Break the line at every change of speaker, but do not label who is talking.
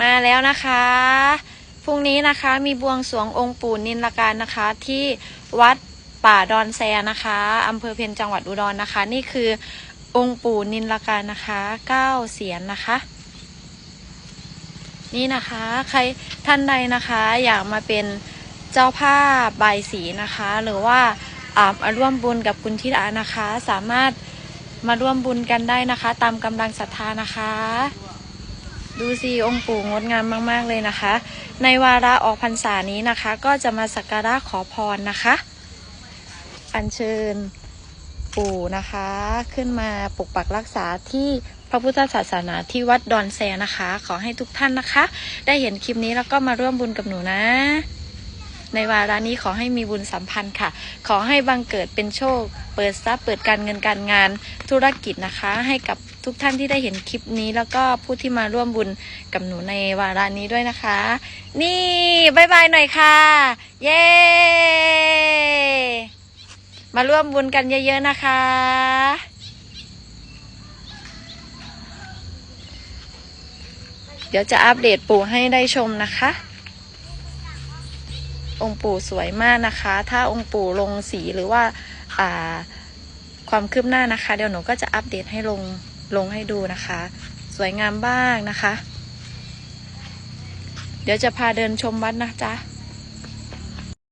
มาแล้วนะคะ พรุ่งนี้นะคะมีบวงสรวงองค์ปู่นินลการนะคะ ที่วัดป่าดอนแซนะคะอำเภอเพ็ญจังหวัดอุดรนะคะ นี่คือองค์ปู่นินลการนะคะเก้าเสียนนะคะ นี่นะคะใครท่านใดนะคะอยากมาเป็นเจ้าภาพใบสีนะคะ หรือว่าอ่ามาร่วมบุญกับคุณธิดานะคะ สามารถมาร่วมบุญกันได้นะคะ ตามกำลังศรัทธานะคะ ดูสิองค์ปู่งดงามมาก ๆ เลยนะคะ ในวาระออกพรรษานี้นะคะ ก็จะมาสักการะขอพรนะคะ อัญเชิญปู่นะคะ ขึ้นมาปกปักรักษาที่พระพุทธศาสนาที่วัดดอนแซนะคะ ขอให้ทุกท่านนะคะ ได้เห็นคลิปนี้แล้วก็มาร่วมบุญกับหนูนะ ในวาระนี้ขอให้มีบุญสัมพันธ์ค่ะ ขอให้บังเกิดเป็นโชค เปิดทรัพย์เปิดการเงินการงานธุรกิจนะคะ ให้กับทุกท่านที่ได้เห็นคลิปนี้ แล้วก็ผู้ที่มาร่วมบุญกับหนูในวาระนี้ด้วยนะคะ นี่บายบายหน่อยค่ะ เย้มาร่วมบุญกันเยอะๆนะคะเดี๋ยวจะอัปเดตปู่ให้ได้ชมนะคะ องค์ปู่สวยมากนะคะ ถ้าองค์ปู่ลงสีหรือว่าอ่าความคืบหน้านะคะ เดี๋ยวหนูก็จะอัปเดตให้ลงลงให้ดูนะคะ สวยงามบ้างนะคะ เดี๋ยวจะพาเดินชมวัดนะจ๊ะ